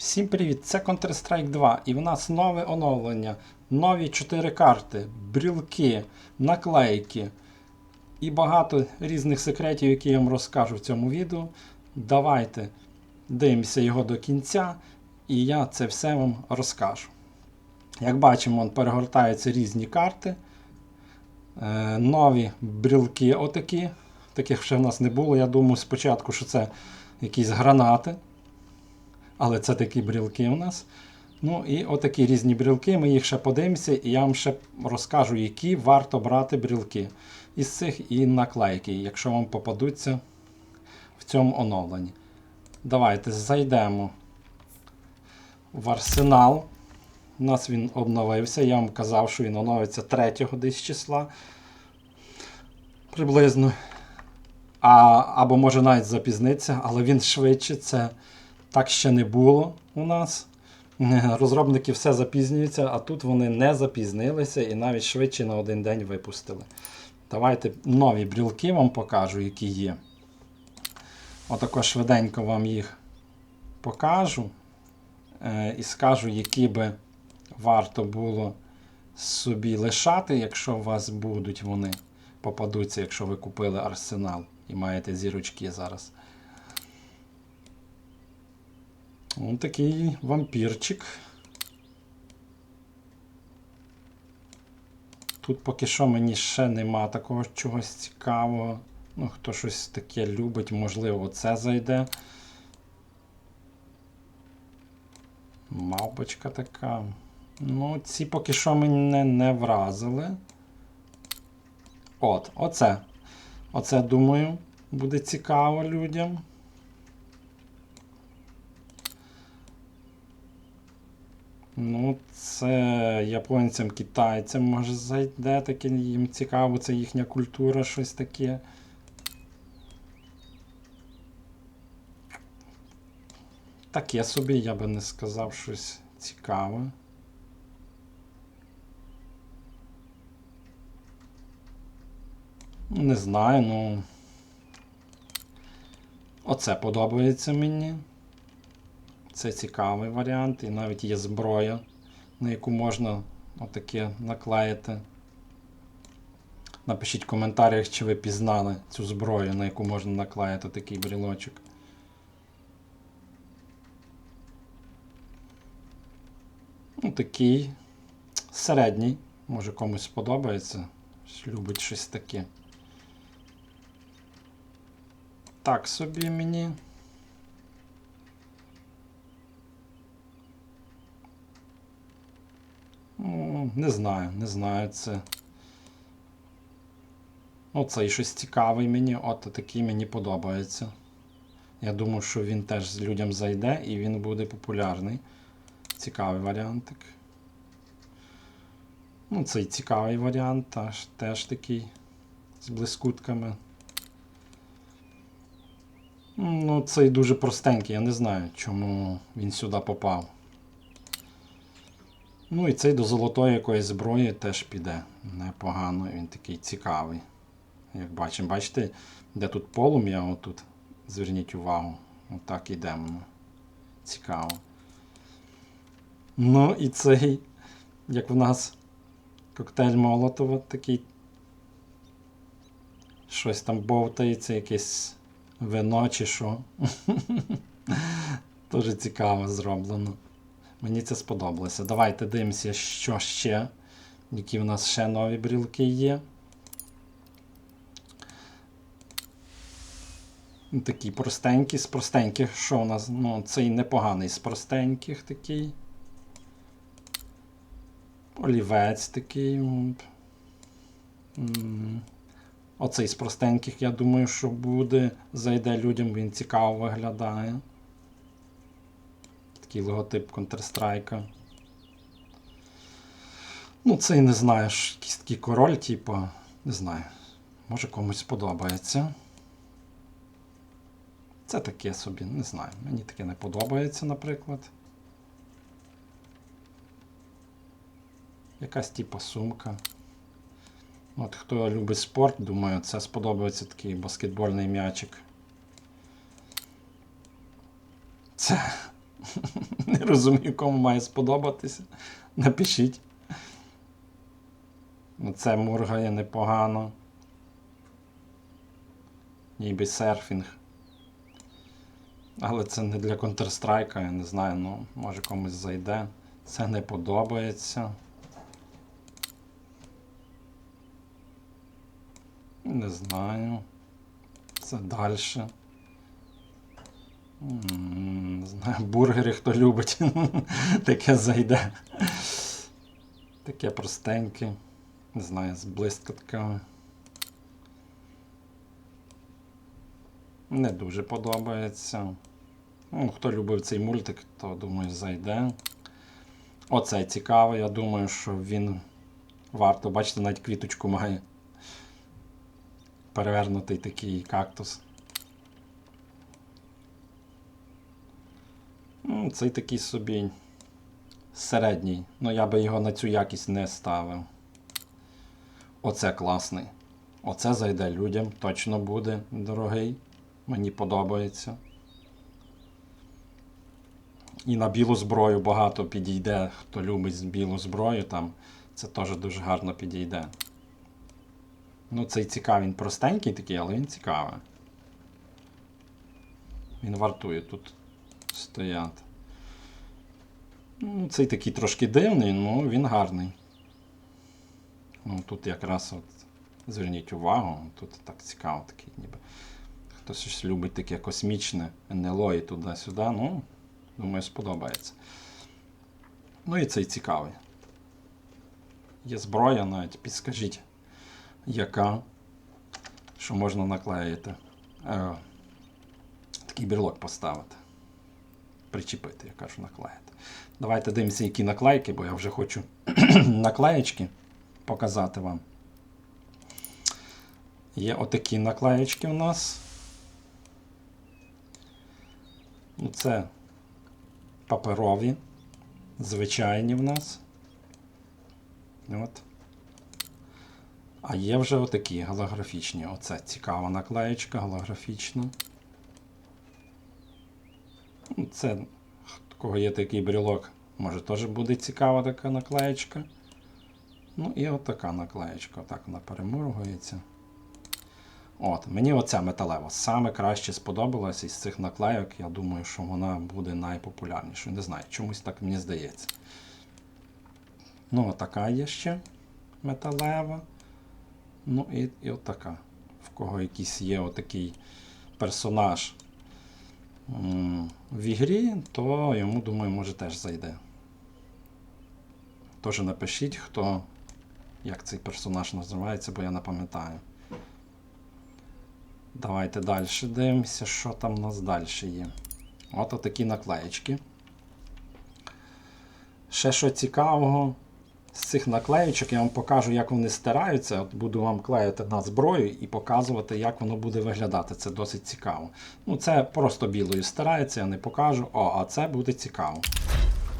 Всім привіт! Це Counter-Strike 2 і в нас нове оновлення, нові 4 карти, брілки, наклейки і багато різних секретів, які я вам розкажу в цьому відео. Давайте дивимося його до кінця, і я це все вам розкажу. Як бачимо, вон перегортаються різні карти. Е, нові брілки отакі. Таких ще в нас не було. Я думав спочатку, що це якісь гранати. Але це такі брілки у нас. Ну і отакі різні брілки. Ми їх ще подивимося, і я вам ще розкажу, які варто брати брілки із цих і наклейки, якщо вам попадуться в цьому оновленні. Давайте зайдемо в арсенал. У нас він обновився. Я вам казав, що він оновиться 3 десь числа. Приблизно. А, Або може навіть запізниться, але він швидше. Це так ще не було у нас. Е, Розробники все запізнюються, а тут вони не запізнилися і навіть швидше на один день випустили. Давайте нові брілки вам покажу, які є. Отако швиденько вам їх покажу. Е, і скажу, які би варто було собі лишати, якщо у вас будуть вони попадуться, якщо ви купили арсенал і маєте зірочки зараз. Ось такий вампірчик. Тут поки що мені ще нема такого чогось цікавого. Ну, хто щось таке любить, можливо, це зайде. Мавпочка така. Ну, ці поки що мене не вразили. От, оце. Оце, думаю, буде цікаво людям. Ну, це японцям, китайцям може зайде таке, їм цікаво, це їхня культура, щось таке. Таке собі, я би не сказав щось цікаве. Не знаю, ну. Оце подобається мені. Це цікавий варіант. І навіть є зброя, на яку можна отаке наклеїти. Напишіть в коментарях, чи ви пізнали цю зброю, на яку можна наклеїти такий брілочок. Ну, такий середній. Може комусь сподобається. Любить щось таке. Так собі мені. Не знаю, не знаю це. Оцей щось цікавий мені, от такий мені подобається. Я думаю, що він теж людям зайде і він буде популярний. Цікавий варіантик. Ну, цей цікавий варіант, теж, теж такий з блискутками. Ну, цей дуже простенький, я не знаю, чому він сюди попав. Ну і цей до золотої якоїсь зброї теж піде. Непогано, він такий цікавий. Як бачимо, бачите, де тут полум'я, отут. Зверніть увагу. Отак йдемо. Цікаво. Ну і цей, як в нас коктейль Молотова такий. Щось там бовтається, якесь вино чи що. Дуже цікаво зроблено. Мені це сподобалося. Давайте дивимося, що ще. Які в нас ще нові брілки є. Такі простенькі, з простеньких, що у нас? Ну, цей непоганий з простеньких такий. Олівець такий. Оцей з простеньких, я думаю, що буде. Зайде людям, він цікаво виглядає. Такий логотип Counter-Strike. Ну, цей не знаю, якийсь такий король, типу, не знаю. Може комусь сподобається. Це таке собі, не знаю. Мені таке не подобається, наприклад. Якась типа сумка. От хто любить спорт, думаю, це сподобається такий баскетбольний м'ячик. Це. Не розумію, кому має сподобатися. Напишіть. Ну, Це мургає непогано. Ніби серфінг. Але це не для Counter-Strike, я не знаю, ну, може комусь зайде. Це не подобається. Не знаю. Це далі. Не знаю, бургери хто любить. Таке зайде. Таке простеньке. Не знаю, з блискітками. Не дуже подобається. Ну, хто любив цей мультик, то думаю зайде. Оце цікаво, я думаю, що він варто. Бачите, навіть квіточку має. Перевернутий такий кактус. Ну, Цей такий собі середній. Ну я би його на цю якість не ставив. Оце класний. Оце зайде людям, точно буде дорогий. Мені подобається. І на білу зброю багато підійде, хто любить білу зброю, там це теж дуже гарно підійде. Ну, цей цікавий, він простенький такий, але він цікавий. Він вартує тут стояти. Ну, цей такий трошки дивний, ну він гарний. Ну, тут якраз от зверніть увагу, тут так цікаво такий ніби. Хтось щось любить таке космічне НЛО і туди-сюди, ну, думаю, сподобається. Ну і цей цікавий. Є зброя навіть, підскажіть, яка, що можна наклеїти. Е, такий брелок поставити. Причепити, я кажу, наклеїти. Давайте дивимося, які наклейки, бо я вже хочу наклеєчки показати вам. Є отакі наклеєчки у нас. Ну, Це паперові, звичайні в нас. От. А є вже отакі голографічні. Оце цікава наклеєчка голографічна. Ну, Це, кого є такий брелок, може теж буде цікава така наклеєчка. Ну і отака наклеєчка. Отак вона переморгується. От, Мені оця металева саме краще сподобалась із цих наклейок. Я думаю, що вона буде найпопулярнішою. Не знаю, чомусь так мені здається. Ну, отака є ще металева. Ну і, і отака. В кого якийсь є отакий персонаж в ігрі, то йому, думаю, може теж зайде. Тож напишіть, хто, як цей персонаж називається, бо я не пам'ятаю. Давайте далі дивимося, що там у нас далі є. От такі наклеєчки. Ще що цікавого, з цих наклеєчок я вам покажу, як вони стираються. От Буду вам клеїти на зброю і показувати, як воно буде виглядати. Це досить цікаво. Ну, Це просто білою стирається, я не покажу. О, а це буде цікаво.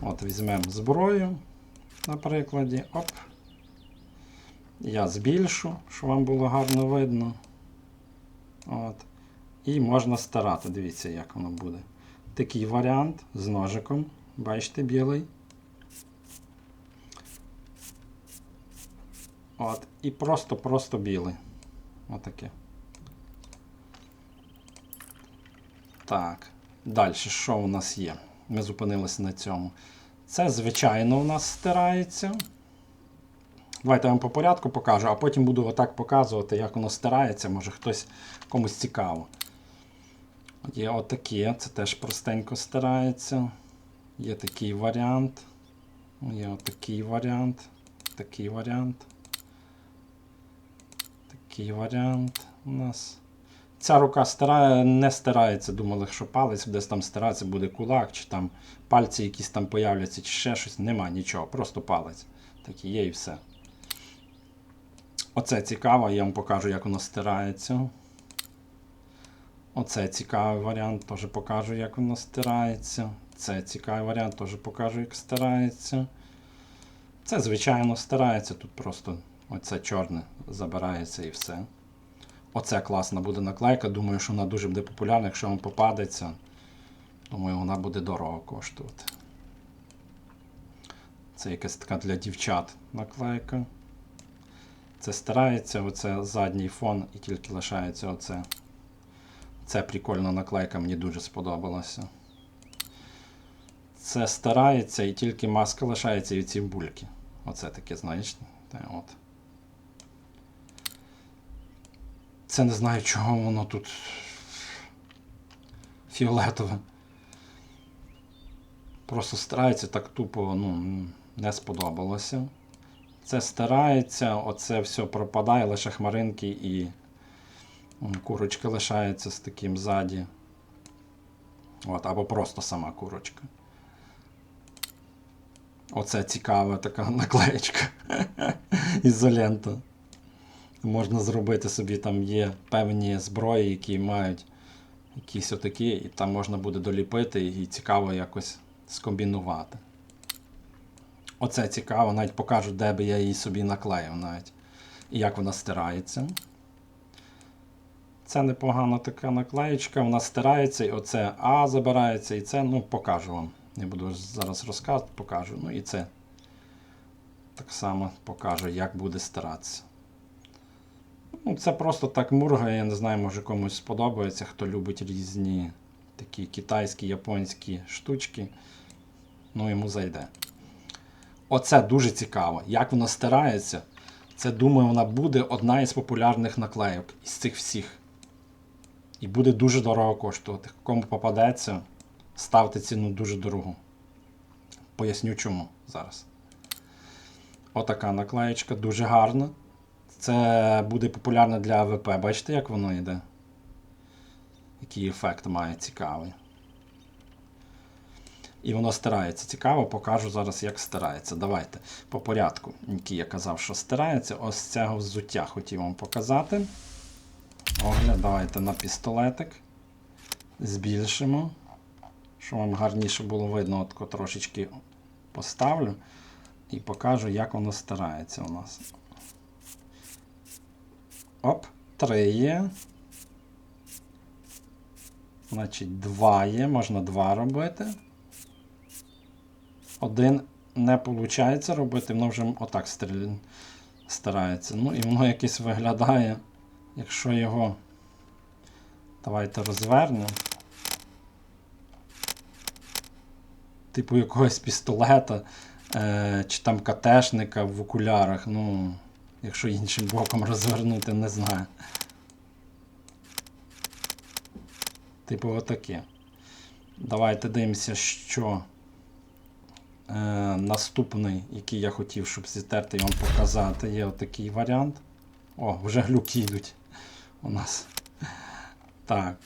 От Візьмемо зброю, на прикладі. Оп. Я збільшу, щоб вам було гарно видно. От. І можна старати. Дивіться, як воно буде. Такий варіант з ножиком. Бачите, білий. От. І просто-просто білий. Отаке. Так. Далі, що у нас є? Ми зупинилися на цьому. Це, звичайно, у нас стирається. Давайте я вам по порядку покажу, а потім буду отак показувати, як воно стирається, може хтось комусь цікаво. Є отакі, це теж простенько стирається. Є такий варіант. Є отакий варіант. Такий варіант. Такий варіант у нас. Ця рука стирає, не стирається. Думали, що палець десь там стирається, буде кулак, чи там пальці якісь там появляться, чи ще щось. Нема нічого, просто палець. Так і є і все. Оце цікаво, я вам покажу, як воно стирається. Оце цікавий варіант, теж покажу, як воно стирається. Це цікавий варіант, теж покажу, як стирається. Це, звичайно, стирається. Тут просто оце чорне забирається і все. Оце класна буде наклейка. Думаю, що вона дуже буде популярна, якщо вам попадеться. Думаю, вона буде дорого коштувати. Це якась така для дівчат наклейка. Це стирається, оце задній фон і тільки лишається оце. Це прикольна наклейка, мені дуже сподобалася. Це стирається і тільки маска лишається і ці бульки. Оце таке, знаєш. От. Це не знаю, чого воно тут фіолетове. Просто стирається так тупо, ну, не сподобалося. Це стирається, оце все пропадає, лише хмаринки і курочка лишається з таким ззаді. От, або просто сама курочка. Оце цікава така наклеєчка. Ізолента. Можна зробити собі, там є певні зброї, які мають якісь отакі, і там можна буде доліпити і цікаво якось скомбінувати. Оце цікаво, навіть покажу, де би я її собі наклеїв навіть. І як вона стирається. Це непогана така наклеєчка, вона стирається, і оце А забирається, і це, ну, покажу вам. Не буду зараз розказувати, покажу. Ну і це так само покажу, як буде стиратися. Ну, це просто так мургає, я не знаю, може комусь сподобається, хто любить різні такі китайські, японські штучки. Ну, йому зайде. Оце дуже цікаво. Як воно стирається, це, думаю, вона буде одна із популярних наклейок із цих всіх. І буде дуже дорого коштувати. Кому попадеться, ставте ціну дуже дорогу. Поясню чому зараз. Отака наклеєчка, дуже гарна. Це буде популярно для АВП. Бачите, як воно йде? Який ефект має цікавий. І воно стирається. Цікаво, покажу зараз, як стирається. Давайте по порядку, який я казав, що стирається. Ось цього взуття хотів вам показати. Огляд, давайте на пістолетик. Збільшимо. Щоб вам гарніше було видно, от трошечки поставлю і покажу, як воно стирається у нас. Оп, три є. Значить, два є, можна два робити. Один не виходить робити, воно вже отак стріляє, старається. Ну і воно якесь виглядає, якщо його. Давайте розвернемо. Типу якогось пістолета е, чи там катешника в окулярах. Ну, якщо іншим боком розвернути, не знаю. Типу отаке. Давайте дивимося, що е, наступний, який я хотів, щоб зітерти і вам показати, є отакий варіант. О, вже глюки йдуть у нас. Так.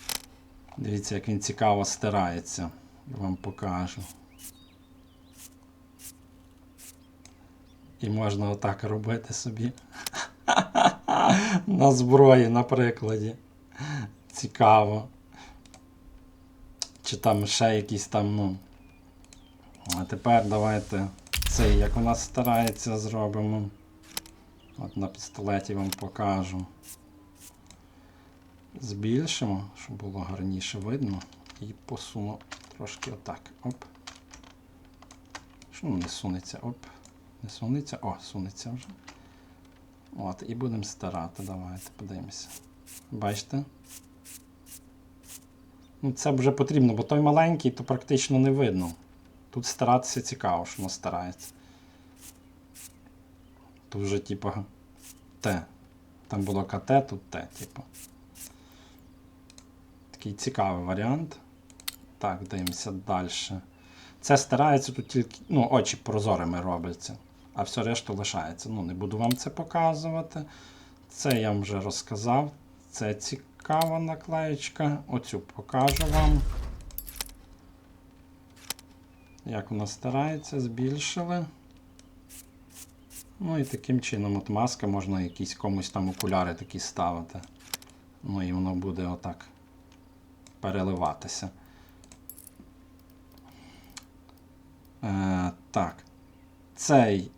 Дивіться, як він цікаво стирається. Я вам покажу. І можна отак робити собі. На зброї, на прикладі. Цікаво. Чи там ще якісь там, ну. А тепер давайте цей, як у нас старається, зробимо. От на пістолеті вам покажу. Збільшимо, щоб було гарніше видно. І посуну трошки отак. Оп. Що не сунеться? Оп. Не сунеться? О, сунеться вже. От, і будемо старати. Давайте подивимося. Бачите? Ну, це вже потрібно, бо той маленький, то практично не видно. Тут старатися цікаво, що воно старається. Тут вже, типу, Т. Там було КТ, тут Т, типу. Такий цікавий варіант. Так, дивимося далі. Це старається тут тільки, ну, очі прозорими робляться, а все решту лишається. Ну, не буду вам це показувати. Це я вам вже розказав. Це цікава наклеєчка. Оцю покажу вам. Як вона старається, збільшили. Ну і таким чином от маска можна якісь комусь там окуляри такі ставити. Ну і воно буде отак переливатися. Е, так. Цей,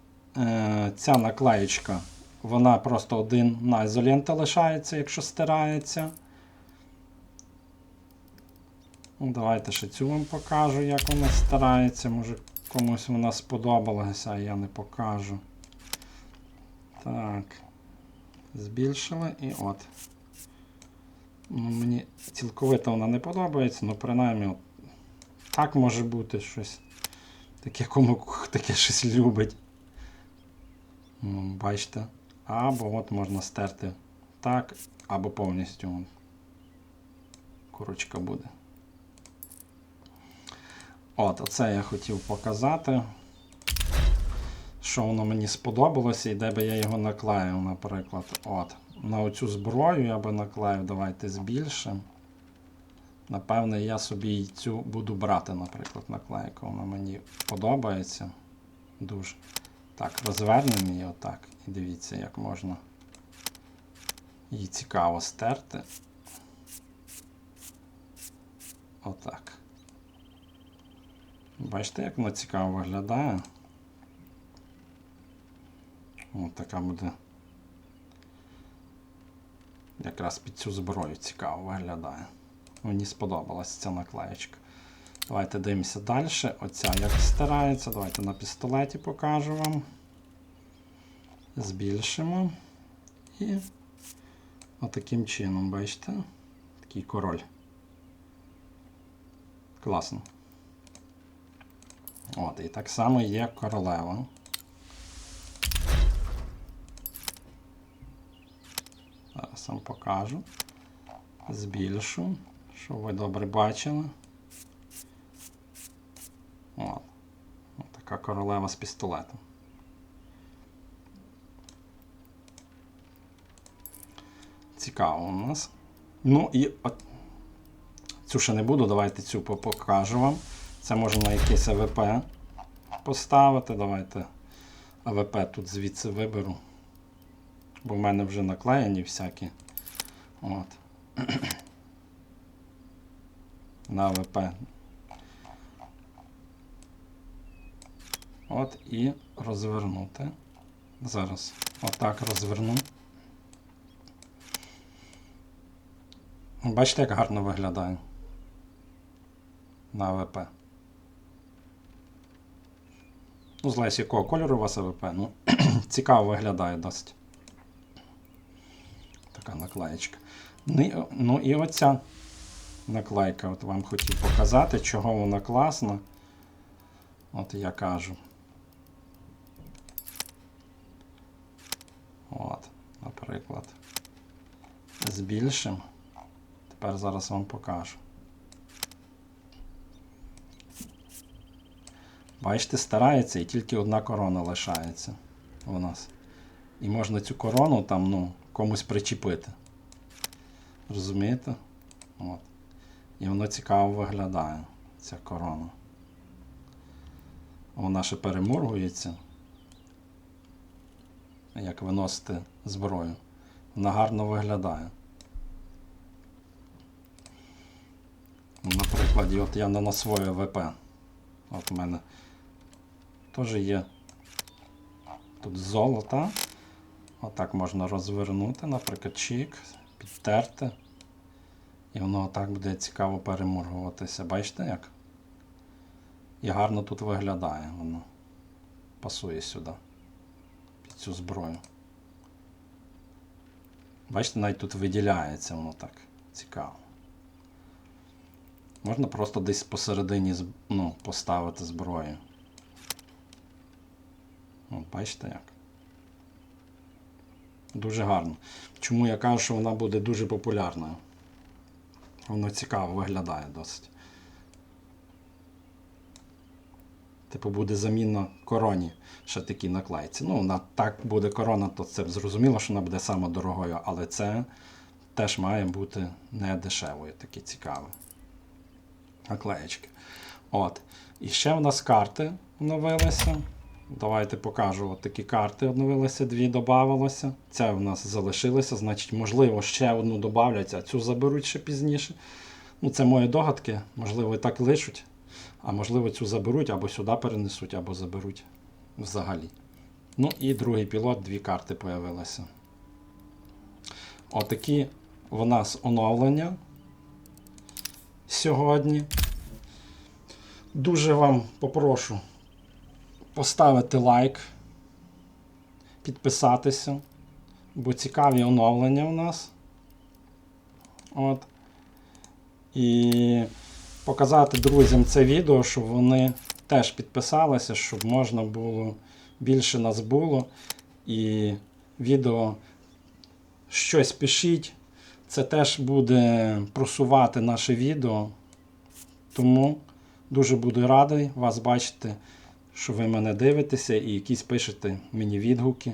ця наклеєчка, вона просто один на ізолента лишається, якщо стирається. Ну, Давайте ще цю вам покажу, як вона старається. Може комусь вона сподобалася, а я не покажу. Так. Збільшили і от. Ну, мені цілковито вона не подобається, але принаймні от, так може бути щось. Таке кому таке щось любить. Бачите. Або от можна стерти так, або повністю. Курочка буде. От, оце я хотів показати. Що воно мені сподобалося і де би я його наклеїв, наприклад. От. На оцю зброю я би наклеїв, давайте збільшимо. Напевне, я собі цю буду брати, наприклад, наклейку. Вона мені подобається. Дуже. Так, розвернемо її отак. І дивіться, як можна її цікаво стерти. Отак. Бачите, як воно цікаво виглядає? Ось така буде. Якраз під цю зброю цікаво виглядає. Мені сподобалась ця наклеєчка. Давайте дивимося далі. Оця як стирається. Давайте на пістолеті покажу вам. Збільшимо. І отаким чином, бачите? Такий король. Класно. От, і так само є королева. Зараз вам покажу. Збільшу, щоб ви добре бачили. От така королева з пістолетом. Цікаво у нас. Ну і от, цю ще не буду, давайте цю покажу вам. Це можна на якийсь АВП поставити. Давайте АВП тут звідси виберу. Бо в мене вже наклеєні всякі. От. На АВП. От і розвернути. Зараз отак розверну. Бачите, як гарно виглядає на АВП. Ну, злесь, якого кольору у вас АВП? Ну, цікаво виглядає досить. Така наклеєчка. Ну, ну і оця наклейка. От вам хотів показати, чого вона класна. От я кажу. От, наприклад. Збільшимо. Тепер зараз вам покажу. Бачите, старається і тільки одна корона лишається у нас. І можна цю корону там, ну, комусь причепити. Розумієте? От. І воно цікаво виглядає, ця корона. Вона ще переморгується. Як виносити зброю. Вона гарно виглядає. Наприклад, от я на свою ВП. От у мене теж є тут золото. Отак можна розвернути, наприклад, чик, підтерти. І воно отак буде цікаво переморгуватися. Бачите як? І гарно тут виглядає воно. Пасує сюди. Цю зброю. Бачите, навіть тут виділяється воно так цікаво. Можна просто десь посередині ну, поставити зброю. От, бачите як? Дуже гарно. Чому я кажу, що вона буде дуже популярною? Воно цікаво виглядає досить. Типу буде замінно короні ще такі наклейці. Ну, вона так буде корона, то це зрозуміло, що вона буде саме дорогою, але це теж має бути не дешевою, таке цікаве. Наклеєчки. От. І ще в нас карти оновилися. Давайте покажу. От такі карти оновилися, дві додавалося. Ця в нас залишилася, значить, можливо, ще одну додавлять, а цю заберуть ще пізніше. Ну, це мої догадки. Можливо, і так лишуть, а можливо, цю заберуть або сюди перенесуть, або заберуть взагалі. Ну і другий пілот, дві карти появилися. Отакі в нас оновлення сьогодні. Дуже вам попрошу поставити лайк, підписатися, бо цікаві оновлення у нас. От. І показати друзям це відео, щоб вони теж підписалися, щоб можна було більше нас було. І відео щось пишіть. Це теж буде просувати наше відео. Тому дуже буду радий вас бачити, що ви мене дивитеся і якісь пишете мені відгуки.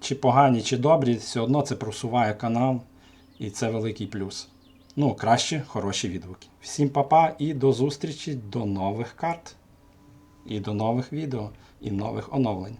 Чи погані, чи добрі, все одно це просуває канал, і це великий плюс. Ну, краще, хороші відгуки. Всім па-па і до зустрічі, до нових карт, і до нових відео, і нових оновлень.